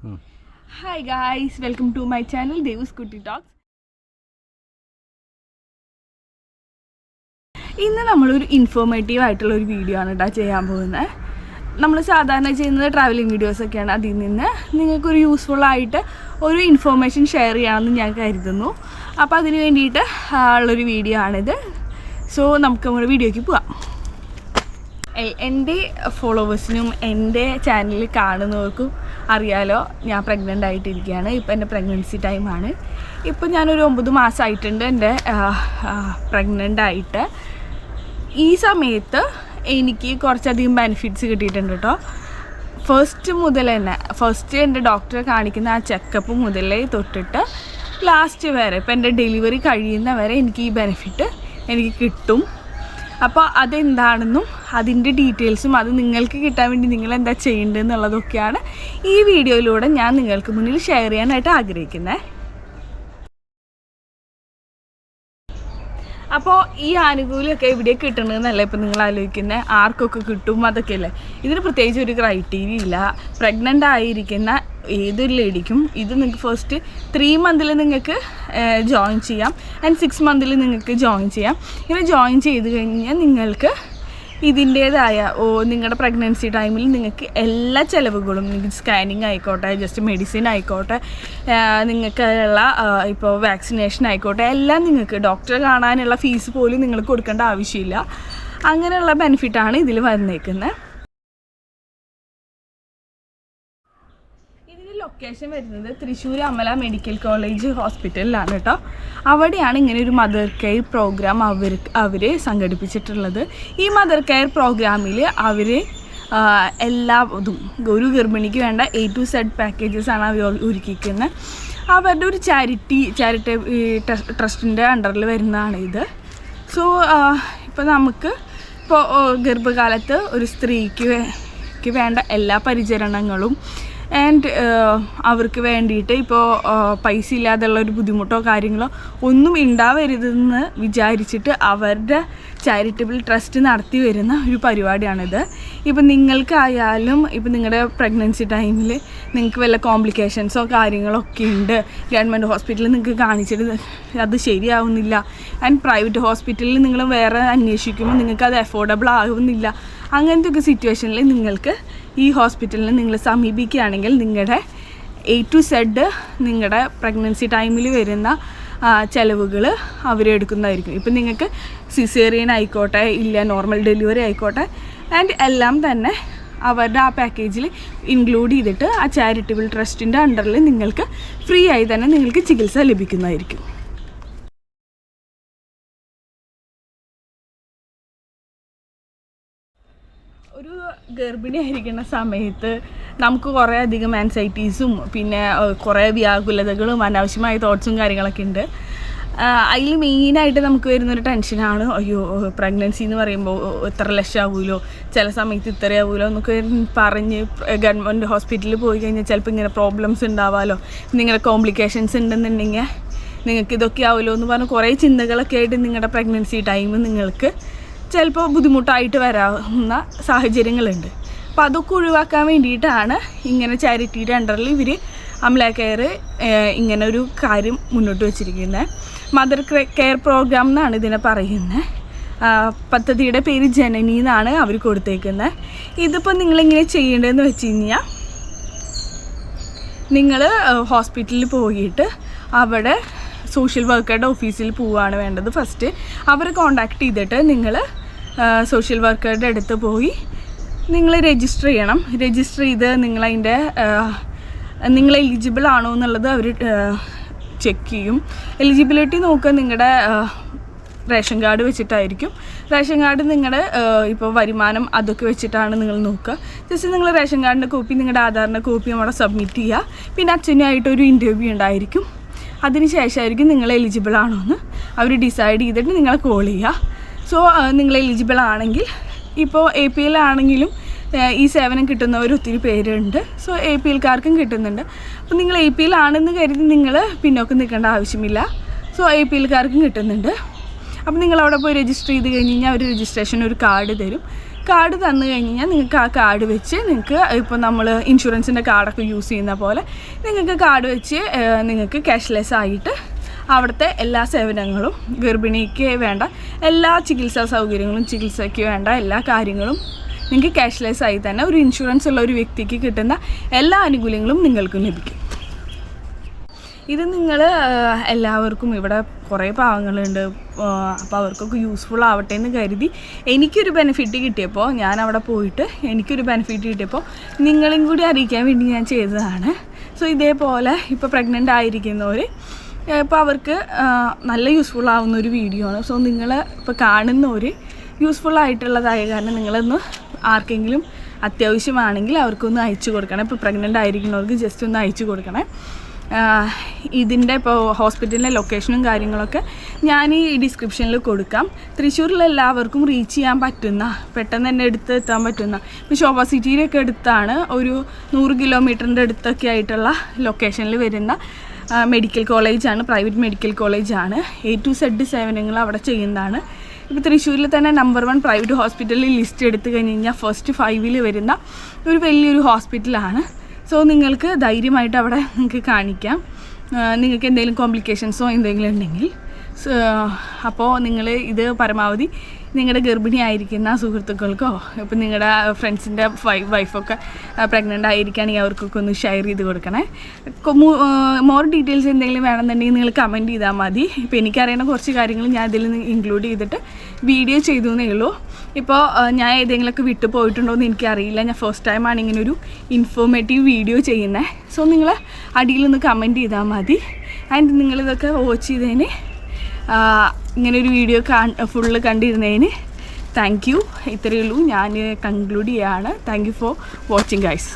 Hi guys welcome to my channel Devus കുട്ടി talks ഇന്ന് നമ്മളൊരു ഇൻഫോർമേറ്റീവ് ആയിട്ടുള്ള ഒരു വീഡിയോ ആണ് കേട്ടോ ചെയ്യാൻ പോകുന്നത് നമ്മൾ സാധാരണ ചെയ്യുന്നത് ട്രാവലിംഗ് വീഡിയോസൊക്കെയാണ് അതിൽ നിന്ന് നിങ്ങൾക്കൊരു യൂസ്ഫുൾ ആയിട്ട് ഒരു ഇൻഫോർമേഷൻ ഷെയർ ചെയ്യണമെന്ന് ഞാൻ കരുതുന്നു. അപ്പോൾ അതിന് വേണ്ടിയിട്ട് ഉള്ളൊരു വീഡിയോ ആണിത്. സോ നമുക്ക് നമ്മുടെ വീഡിയോയ്ക്ക് പോവാം. എന്റെ ഫോളോവേഴ്സിനും എന്റെ ചാനലിൽ കാണുന്നവർക്കും അറിയാലോ ഞാൻ പ്രഗ്നന്റ് ആയിട്ടിരിക്കുകയാണ്. ഇപ്പം എന്റെ പ്രഗ്നൻസി ടൈമാണ് ഇപ്പം ഞാനൊരു ഒമ്പത് മാസമായിട്ടുണ്ട് എന്റെ പ്രഗ്നന്റ് ആയിട്ട്. ഈ സമയത്ത് എനിക്ക് കുറച്ചധികം ബെനിഫിറ്റ്സ് കിട്ടിയിട്ടുണ്ട് കേട്ടോ ഫസ്റ്റ് മുതൽ തന്നെ ഫസ്റ്റ് എന്റെ ഡോക്ടറെ കാണിക്കുന്ന ആ ചെക്കപ്പ് മുതലേ തൊട്ടിട്ട് ലാസ്റ്റ് വരെ ഇപ്പം എന്റെ ഡെലിവറി കഴിയുന്ന വരെ എനിക്ക് ഈ ബെനിഫിറ്റ് എനിക്ക് കിട്ടും. അപ്പോൾ അതെന്താണെന്നും അതിന്റെ ഡീറ്റെയിൽസും അത് നിങ്ങൾക്ക് കിട്ടാൻ വേണ്ടി നിങ്ങൾ എന്താ ചെയ്യേണ്ടത് എന്നുള്ളതൊക്കെയാണ് ഈ വീഡിയോയിലൂടെ ഞാൻ നിങ്ങൾക്ക് മുന്നിൽ ഷെയർ ചെയ്യാനായിട്ട് ആഗ്രഹിക്കുന്നത് അപ്പോൾ ഈ ആനുകൂല്യമൊക്കെ ഇവിടെ കിട്ടണമെന്നല്ല ഇപ്പം നിങ്ങൾ ആലോചിക്കുന്നത് ആർക്കൊക്കെ കിട്ടും അതൊക്കെ അല്ലേ ഇതിന് പ്രത്യേകിച്ച് ഒരു ക്രൈറ്റീരിയ ഇല്ല. പ്രഗ്നന്റ് ആയിരിക്കുന്ന ഏതൊരു ലേഡിക്കും ഇത് നിങ്ങൾക്ക് ഫസ്റ്റ് ത്രീ മന്തിൽ നിങ്ങൾക്ക് ജോയിൻ ചെയ്യാം. ആൻഡ് സിക്സ് മന്തിൽ നിങ്ങൾക്ക് ജോയിൻ ചെയ്യാം. ഇങ്ങനെ ജോയിൻ ചെയ്ത് കഴിഞ്ഞാൽ നിങ്ങൾക്ക് ഇതിന്റേതായ ഓ നിങ്ങളുടെ പ്രഗ്നൻസി ടൈമിൽ നിങ്ങൾക്ക് എല്ലാ ചിലവുകളും സ്കാനിങ് ആയിക്കോട്ടെ ജസ്റ്റ് മെഡിസിൻ ആയിക്കോട്ടെ നിങ്ങൾക്കുള്ള ഇപ്പോൾ വാക്സിനേഷൻ ആയിക്കോട്ടെ എല്ലാം നിങ്ങൾക്ക് ഡോക്ടറെ കാണാനുള്ള ഫീസ് പോലും നിങ്ങൾക്ക് കൊടുക്കേണ്ട ആവശ്യമില്ല. അങ്ങനെയുള്ള ബെനിഫിറ്റാണ് ഇതിൽ വന്നേക്കുന്നത് ഇതിന്റെ ലൊക്കേഷൻ വരുന്നത് തൃശ്ശൂർ അമല മെഡിക്കൽ കോളേജ് ഹോസ്പിറ്റലിലാണ് കേട്ടോ. അവിടെയാണ് ഇങ്ങനെ ഒരു മദർ കെയർ പ്രോഗ്രാം അവർ അവർ സംഘടിപ്പിച്ചിട്ടുള്ളത്. ഈ മദർ കെയർ പ്രോഗ്രാമിൽ അവർ എല്ലാ ഇതും ഒരു ഗർഭിണിക്ക് വേണ്ട എ ടു സെഡ് പാക്കേജസ് ആണ് അവർ ഒരുക്കിക്കുന്നത് അവരുടെ ഒരു ചാരിറ്റി ചാരിറ്റി ട്രസ്റ്റിന്റെ അണ്ടറിൽ വരുന്നതാണ് ഇത്. സോ ഇപ്പോൾ നമുക്ക് ഇപ്പോൾ ഗർഭകാലത്ത് ഒരു സ്ത്രീക്ക് വേണ്ട എല്ലാ പരിചരണങ്ങളും ആൻഡ് അവർക്ക് വേണ്ടിയിട്ട് ഇപ്പോൾ പൈസ ഇല്ലാതെയുള്ള ഒരു ബുദ്ധിമുട്ടോ കാര്യങ്ങളോ ഒന്നും ഉണ്ടാവരുതെന്ന് വിചാരിച്ചിട്ട് അവരുടെ ചാരിറ്റബിൾ ട്രസ്റ്റ് നടത്തി വരുന്ന ഒരു പരിപാടിയാണിത്. ഇപ്പം നിങ്ങൾക്കായാലും ഇപ്പം നിങ്ങളുടെ പ്രഗ്നൻസി ടൈമിൽ നിങ്ങൾക്ക് വല്ല കോംപ്ലിക്കേഷൻസോ കാര്യങ്ങളോ ഒക്കെ ഉണ്ട് ഗവൺമെന്റ് ഹോസ്പിറ്റലിൽ നിങ്ങൾക്ക് കാണിച്ചിട്ട് അത് ശരിയാവുന്നില്ല. ആൻഡ് പ്രൈവറ്റ് ഹോസ്പിറ്റലിൽ നിങ്ങൾ വേറെ അന്വേഷിക്കുമ്പോൾ നിങ്ങൾക്ക് അത് അഫോർഡബിൾ ആകുന്നില്ല അങ്ങനത്തെ ഒക്കെ സിറ്റുവേഷനിൽ നിങ്ങൾക്ക് ഈ ഹോസ്പിറ്റലിൽ നിങ്ങൾ സമീപിക്കുകയാണെങ്കിൽ നിങ്ങളുടെ എ ടു സെഡ് നിങ്ങളുടെ പ്രഗ്നൻസി ടൈമിൽ വരുന്ന ചിലവുകൾ അവരെടുക്കുന്നതായിരിക്കും ഇപ്പം നിങ്ങൾക്ക് സിസേറിയൻ ആയിക്കോട്ടെ ഇല്ല നോർമൽ ഡെലിവറി ആയിക്കോട്ടെ ആൻഡ് എല്ലാം തന്നെ അവരുടെ ആ പാക്കേജിൽ ഇൻക്ലൂഡ് ചെയ്തിട്ട് ആ ചാരിറ്റബിൾ ട്രസ്റ്റിന്റെ അണ്ടറിൽ നിങ്ങൾക്ക് ഫ്രീ ആയി തന്നെ നിങ്ങൾക്ക് ചികിത്സ ലഭിക്കുന്നതായിരിക്കും. ഒരു ഗർഭിണി ആയിരിക്കുന്ന സമയത്ത് നമുക്ക് കുറേ അധികം ആൻസൈറ്റീസും പിന്നെ കുറേ വ്യാകുലതകളും അനാവശ്യമായ തോട്ട്സും കാര്യങ്ങളൊക്കെ ഉണ്ട്. അതിൽ മെയിനായിട്ട് നമുക്ക് വരുന്നൊരു ടെൻഷനാണ് അയ്യോ പ്രഗ്നൻസി എന്ന് പറയുമ്പോൾ ഇത്ര ലക്ഷം ആവുമല്ലോ ചില സമയത്ത് ഇത്ര ആവുമല്ലോ എന്നൊക്കെ പറഞ്ഞ് ഗവൺമെന്റ് ഹോസ്പിറ്റലിൽ പോയി കഴിഞ്ഞാൽ ചിലപ്പോൾ ഇങ്ങനെ പ്രോബ്ലംസ് ഉണ്ടാവാമല്ലോ നിങ്ങളുടെ കോംപ്ലിക്കേഷൻസ് ഉണ്ടെന്നുണ്ടെങ്കിൽ നിങ്ങൾക്ക് ഇതൊക്കെ ആവുമല്ലോ എന്ന് പറഞ്ഞ് കുറേ ചിന്തകളൊക്കെ ആയിട്ട് നിങ്ങളുടെ പ്രഗ്നൻസി ടൈം നിങ്ങൾക്ക് ചിലപ്പോൾ ബുദ്ധിമുട്ടായിട്ട് വരാവുന്ന സാഹചര്യങ്ങളുണ്ട്. അപ്പോൾ അതൊക്കെ ഒഴിവാക്കാൻ വേണ്ടിയിട്ടാണ് ഇങ്ങനെ ചാരിറ്റിയുടെ അണ്ടറിൽ ഇവർ അമല കെയർ ഇങ്ങനെ ഒരു കാര്യം മുന്നോട്ട് വെച്ചിരിക്കുന്നത് മദർ കെയർ പ്രോഗ്രാം എന്നാണ് ഇതിനെ പറയുന്നത് പദ്ധതിയുടെ പേര് ജനനി എന്നാണ് അവർ കൊടുത്തേക്കുന്നത് ഇതിപ്പോൾ നിങ്ങളിങ്ങനെ ചെയ്യേണ്ടതെന്ന് വെച്ച് കഴിഞ്ഞാൽ നിങ്ങൾ ഹോസ്പിറ്റലിൽ പോയിട്ട് അവിടെ സോഷ്യൽ വർക്കറുടെ ഓഫീസിൽ പോവുകയാണ് വേണ്ടത് ഫസ്റ്റ്. അവരെ കോണ്ടാക്ട് ചെയ്തിട്ട് നിങ്ങൾ സോഷ്യൽ വർക്കറുടെ അടുത്ത് പോയി. നിങ്ങൾ രജിസ്റ്റർ ചെയ്യണം. രജിസ്റ്റർ ചെയ്ത് നിങ്ങളതിന്റെ നിങ്ങൾ എലിജിബിൾ ആണോ എന്നുള്ളത് അവർ ചെക്ക് ചെയ്യും. എലിജിബിലിറ്റി നോക്കുക നിങ്ങളുടെ റേഷൻ കാർഡ് വെച്ചിട്ടായിരിക്കും. റേഷൻ കാർഡ് നിങ്ങളുടെ ഇപ്പോൾ വരുമാനം അതൊക്കെ വെച്ചിട്ടാണ് നിങ്ങൾ നോക്കുക. ജസ്റ്റ് നിങ്ങൾ റേഷൻ കാർഡിന്റെ കോപ്പി നിങ്ങളുടെ ആധാറിന്റെ കോപ്പി അവിടെ സബ്മിറ്റ് ചെയ്യുക. പിന്നെ അച്ഛനുമായിട്ടൊരു ഇന്റർവ്യൂ ഉണ്ടായിരിക്കും. അതിന് ശേഷമായിരിക്കും നിങ്ങൾ എലിജിബിൾ ആണോ എന്ന് അവർ ഡിസൈഡ് ചെയ്തിട്ട് നിങ്ങളെ കോൾ ചെയ്യുക. സോ നിങ്ങൾ എലിജിബിൾ ആണെങ്കിൽ ഇപ്പോൾ എ പി എൽ ആണെങ്കിലും ഈ സേവനം കിട്ടുന്നവർ ഒത്തിരി പേരുണ്ട്. സോ എ പി എൽക്കാർക്കും കിട്ടുന്നുണ്ട്. അപ്പോൾ നിങ്ങൾ എ പി എൽ ആണെന്ന് കരുതി നിങ്ങൾ പിന്നോക്കം നിൽക്കേണ്ട ആവശ്യമില്ല. സോ എ പി എൽക്കാർക്കും കിട്ടുന്നുണ്ട്. അപ്പോൾ നിങ്ങൾ അവിടെ പോയി രജിസ്റ്റർ ചെയ്ത് കഴിഞ്ഞ് കഴിഞ്ഞാൽ ഒരു രജിസ്ട്രേഷൻ ഒരു കാർഡ് തരും. കാർഡ് തന്നു കഴിഞ്ഞാൽ നിങ്ങൾക്ക് ആ കാർഡ് വെച്ച് നിങ്ങൾക്ക് ഇപ്പോൾ നമ്മൾ ഇൻഷുറൻസിന്റെ കാർഡൊക്കെ യൂസ് ചെയ്യുന്ന പോലെ നിങ്ങൾക്ക് കാർഡ് വെച്ച് നിങ്ങൾക്ക് ക്യാഷ്ലെസ് ആയിട്ട് അവിടുത്തെ എല്ലാ സേവനങ്ങളും ഗർഭിണിക്ക് വേണ്ട എല്ലാ ചികിത്സാ സൗകര്യങ്ങളും ചികിത്സയ്ക്ക് വേണ്ട എല്ലാ കാര്യങ്ങളും നിങ്ങൾക്ക് ക്യാഷ്ലെസ് ആയി തന്നെ ഒരു ഇൻഷുറൻസ് ഉള്ള ഒരു വ്യക്തിക്ക് കിട്ടുന്ന എല്ലാ ആനുകൂല്യങ്ങളും നിങ്ങൾക്കും ലഭിക്കും. ഇത് നിങ്ങൾ എല്ലാവർക്കും ഇവിടെ കുറേ പാവങ്ങളുണ്ട്. അപ്പോൾ അവർക്കൊക്കെ യൂസ്ഫുൾ ആവട്ടെ എന്ന് കരുതി എനിക്കൊരു ബെനിഫിറ്റ് കിട്ടിയപ്പോൾ ഞാൻ അവിടെ പോയിട്ട് എനിക്കൊരു ബെനിഫിറ്റ് കിട്ടിയപ്പോൾ നിങ്ങളും കൂടി അറിയിക്കാൻ വേണ്ടി ഞാൻ ചെയ്തതാണ്. സോ ഇതേപോലെ ഇപ്പോൾ പ്രഗ്നന്റ് ആയിരിക്കുന്നവർ ഇപ്പോൾ അവർക്ക് നല്ല യൂസ്ഫുൾ ആവുന്ന ഒരു വീഡിയോ ആണ്. സോ നിങ്ങൾ ഇപ്പോൾ കാണുന്നവർ യൂസ്ഫുൾ ആയിട്ടുള്ളതായ കാരണം നിങ്ങളൊന്ന് ആർക്കെങ്കിലും അത്യാവശ്യമാണെങ്കിൽ അവർക്കൊന്ന് അയച്ചു കൊടുക്കണം. ഇപ്പോൾ പ്രഗ്നന്റ് ആയിരിക്കുന്നവർക്ക് ജസ്റ്റ് ഒന്ന് അയച്ചു കൊടുക്കണേ. ഇതിന്റെ ഇപ്പോൾ ഹോസ്പിറ്റലിന്റെ ലൊക്കേഷനും കാര്യങ്ങളൊക്കെ ഞാൻ ഈ ഡിസ്ക്രിപ്ഷനിൽ കൊടുക്കാം. തൃശ്ശൂരിൽ എല്ലാവർക്കും റീച്ച് ചെയ്യാൻ പറ്റുന്ന പെട്ടെന്ന് തന്നെ എടുത്ത് എത്താൻ പറ്റുന്ന ഇപ്പോൾ ശോഭ സിറ്റിയിലൊക്കെ അടുത്താണ് ഒരു നൂറ് കിലോമീറ്ററിന്റെ അടുത്തൊക്കെ ആയിട്ടുള്ള ലൊക്കേഷനിൽ വരുന്ന മെഡിക്കൽ കോളേജാണ് പ്രൈവറ്റ് മെഡിക്കൽ കോളേജാണ് എ ടു സെഡ് സേവനങ്ങൾ അവിടെ ചെയ്യുന്നതാണ്. ഇപ്പോൾ തൃശ്ശൂരിൽ തന്നെ നമ്പർ വൺ പ്രൈവറ്റ് ഹോസ്പിറ്റലിൽ ലിസ്റ്റ് എടുത്തു കഴിഞ്ഞ് കഴിഞ്ഞാൽ ഫസ്റ്റ് ഫൈവിൽ വരുന്ന ഒരു വലിയൊരു ഹോസ്പിറ്റലാണ് സോ നിങ്ങൾക്ക് ധൈര്യമായിട്ട് അവിടെ നിങ്ങൾക്ക് കാണിക്കാം. നിങ്ങൾക്ക് എന്തെങ്കിലും കോംപ്ലിക്കേഷൻസോ എന്തെങ്കിലും ഉണ്ടെങ്കിൽ. അപ്പോൾ നിങ്ങൾ ഇത് പരമാവധി നിങ്ങളുടെ ഗർഭിണി ആയിരിക്കുന്ന സുഹൃത്തുക്കൾക്കോ ഇപ്പം നിങ്ങളുടെ ഫ്രണ്ട്സിന്റെ വൈഫൊക്കെ പ്രഗ്നന്റ് ആയിരിക്കുകയാണെങ്കിൽ അവർക്കൊക്കെ ഒന്ന് ഷെയർ ചെയ്ത് കൊടുക്കണേ. മോർ ഡീറ്റെയിൽസ് എന്തെങ്കിലും വേണമെന്നുണ്ടെങ്കിൽ നിങ്ങൾ കമന്റ് ചെയ്താൽ മതി. ഇപ്പം എനിക്കറിയുന്ന കുറച്ച് കാര്യങ്ങൾ ഞാൻ ഇതിൽ നിന്ന് ഇൻക്ലൂഡ് ചെയ്തിട്ട് വീഡിയോ ചെയ്തു എന്നേ ഉള്ളൂ ഇപ്പോൾ ഞാൻ ഏതെങ്കിലുമൊക്കെ വിട്ടു പോയിട്ടുണ്ടോ എന്ന് എനിക്കറിയില്ല. ഞാൻ ഫസ്റ്റ് ടൈമാണ് ഇങ്ങനെ ഒരു ഇൻഫോർമേറ്റീവ് വീഡിയോ ചെയ്യുന്നത് സോ നിങ്ങൾ അടിയിലൊന്ന് കമന്റ് ചെയ്താൽ മതി. ആൻഡ് നിങ്ങളിതൊക്കെ വാച്ച് ചെയ്തതിന് ഇങ്ങനെ ഒരു വീഡിയോ കാ ഫുള്ള് കണ്ടിരുന്നതിന് താങ്ക് യു ഇത്രയേ ഉള്ളൂ. ഞാൻ കൺക്ലൂഡ് ചെയ്യാണ്. Thank you for watching guys